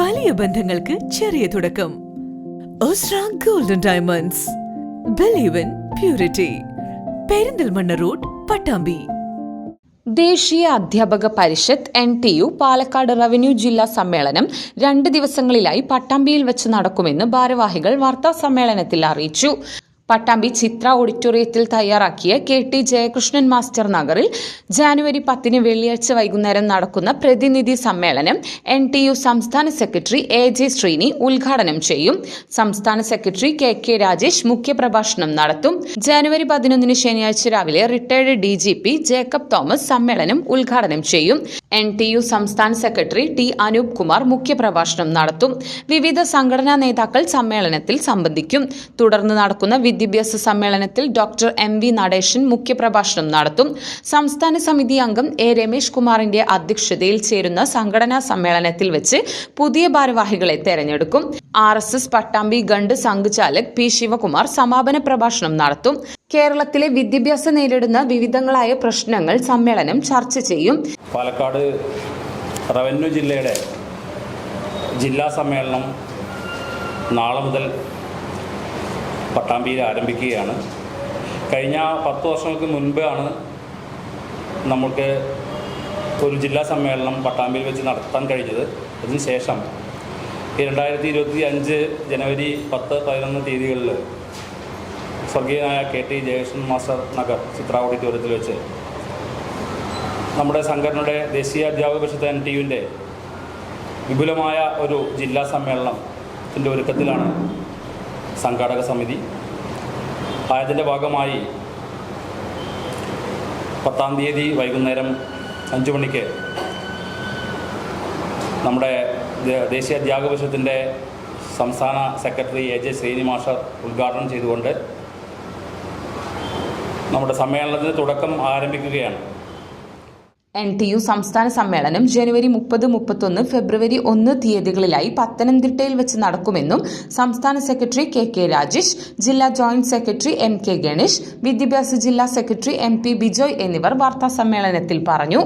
വലിയ ബന്ധങ്ങൾക്ക് ചെറിയ തുടക്കം. Golden diamonds believe in purity Perinthalmanna road Pattambi. ദേശീയ അധ്യാപക പരിഷത്ത് N T U Palakkad revenue ജില്ലാ സമ്മേളനം രണ്ട് ദിവസങ്ങളിലായി പട്ടാമ്പിയിൽ വെച്ച് നടക്കുമെന്ന് ഭാരവാഹികൾ വാർത്താ സമ്മേളനത്തിൽ അറിയിച്ചു. പട്ടാമ്പി ചിത്ര ഓഡിറ്റോറിയത്തിൽ തയ്യാറാക്കിയ കെ ടി ജയകൃഷ്ണൻ മാസ്റ്റർ നഗറിൽ ജാനുവരി പത്തിന് വെള്ളിയാഴ്ച വൈകുന്നേരം നടക്കുന്ന പ്രതിനിധി സമ്മേളനം എൻ ടി യു സംസ്ഥാന സെക്രട്ടറി എ ജെ ശ്രീനി ഉദ്ഘാടനം ചെയ്യും. സംസ്ഥാന സെക്രട്ടറി കെ കെ രാജേഷ് മുഖ്യപ്രഭാഷണം നടത്തും. ജാനുവരി പതിനൊന്നിന് ശനിയാഴ്ച രാവിലെ retired D G P Jacob Thomas സമ്മേളനം ഉദ്ഘാടനം ചെയ്യും. എൻ ടി യു സംസ്ഥാന സെക്രട്ടറി ടി അനൂപ് കുമാർ മുഖ്യപ്രഭാഷണം നടത്തും. വിവിധ സംഘടനാ നേതാക്കൾ സമ്മേളനത്തിൽ സംബന്ധിക്കും. തുടർന്ന് നടക്കുന്ന വിദ്യാഭ്യാസ സമ്മേളനത്തിൽ ഡോക്ടർ എം വി നടേശൻ മുഖ്യപ്രഭാഷണം നടത്തും. സംസ്ഥാന സമിതി അംഗം എ രമേശ് കുമാറിന്റെ അധ്യക്ഷതയിൽ ചേരുന്ന സംഘടനാ സമ്മേളനത്തിൽ വെച്ച് പുതിയ ഭാരവാഹികളെ തെരഞ്ഞെടുക്കും. ആർ എസ് എസ് പട്ടാമ്പി ഗണ്ട് സംഘചാലക് പി ശിവകുമാർ സമാപന പ്രഭാഷണം നടത്തും. കേരളത്തിലെ വിദ്യാഭ്യാസം നേരിടുന്ന വിവിധങ്ങളായ പ്രശ്നങ്ങൾ സമ്മേളനം ചർച്ച ചെയ്യും. പാലക്കാട് റവന്യൂ ജില്ലയുടെ ജില്ലാ സമ്മേളനം നാളെ മുതൽ പട്ടാമ്പിയിൽ ആരംഭിക്കുകയാണ്. കഴിഞ്ഞ പത്ത് വർഷങ്ങൾക്ക് മുൻപാണ് നമുക്ക് ഒരു ജില്ലാ സമ്മേളനം പട്ടാമ്പിയിൽ വെച്ച് നടത്താൻ കഴിഞ്ഞത്. അതിനുശേഷം രണ്ടായിരത്തി ഇരുപത്തി അഞ്ച് ജനുവരി പത്ത് പതിനൊന്ന് തീയതികളിൽ സ്വർഗീയനായ K T Jayakrishnan master Nagar Chitra ഓഡിറ്റോറിയത്തിൽ വെച്ച് നമ്മുടെ സംഘടനയുടെ ദേശീയ അധ്യാപക പരിഷത്ത് എൻ ടി യുവിന്റെ വിപുലമായ ഒരു ജില്ലാ സമ്മേളനത്തിന്റെ ഒരുക്കത്തിലാണ് സംഘാടക സമിതി. ആയതിന്റെ ഭാഗമായി പത്താം തീയതി വൈകുന്നേരം അഞ്ചു മണിക്ക് നമ്മുടെ ദേശീയ അധ്യാപകവശത്തിന്റെ സംസ്ഥാന സെക്രട്ടറി എ ജെ ശ്രീനിമാഷർ ഉദ്ഘാടനം ചെയ്തുകൊണ്ട് നമ്മുടെ സമ്മേളനത്തിന് തുടക്കം ആരംഭിക്കുകയാണ്. എൻ ടി യു സംസ്ഥാന സമ്മേളനം ജനുവരി മുപ്പത് മുപ്പത്തൊന്ന് ഫെബ്രുവരി ഒന്ന് തീയതികളിലായി പത്തനംതിട്ടയിൽ വെച്ച് നടക്കുമെന്നും സംസ്ഥാന സെക്രട്ടറി കെ കെ രാജേഷ് ജില്ലാ joint secretary M K Ganesh വിദ്യാഭ്യാസ ജില്ലാ സെക്രട്ടറി എം പി ബിജോയ് എന്നിവർ വാർത്താ സമ്മേളനത്തിൽ പറഞ്ഞു.